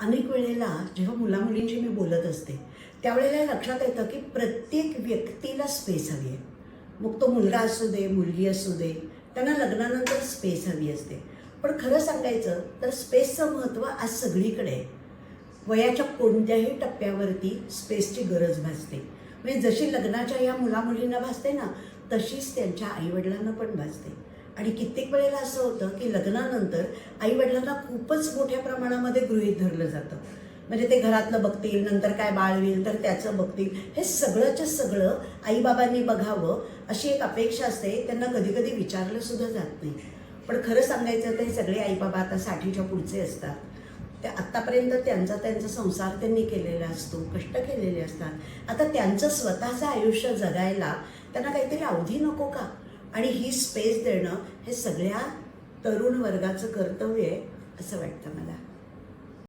अनेक वेळेला जेव्हा मुलामुलींशी मी बोलत असते त्यावेळेला लक्षात येतं की प्रत्येक व्यक्तीला स्पेस हवी आहे. मग तो मुलगा असू दे मुलगी असू दे त्यांना लग्नानंतर स्पेस हवी असते. पण खरं सांगायचं तर स्पेसचं महत्त्व आज सगळीकडे आहे. वयाच्या कोणत्याही टप्प्यावरती स्पेसची गरज भासते. म्हणजे जशी लग्नाच्या या मुलामुलींना भासते ना तशीच त्यांच्या आईवडिलांना पण भासते. आणि कित्येक वेळेला असं होतं की लग्नानंतर आईवडिलांना खूपच मोठ्या प्रमाणामध्ये गृहीत धरलं जातं. म्हणजे ते घरातलं बघतील नंतर काय बाळवील तर त्याचं बघतील. हे सगळंच्या सगळं आईबाबांनी बघावं अशी एक अपेक्षा असते. त्यांना कधी कधी विचारलं सुद्धा जात नाही. पण खरं सांगायचं तर हे सगळे आईबाबा आता साठीच्या पुढचे असतात. ते आत्तापर्यंत त्यांचा त्यांचा संसार त्यांनी केलेला असतो कष्ट केलेले असतात. आता त्यांचं स्वतःचं आयुष्य जगायला त्यांना काहीतरी अवधी नको का? आणि ही स्पेस देणं हे सगळ्या तरुण वर्गाचं कर्तव्य आहे असं वाटतं मला.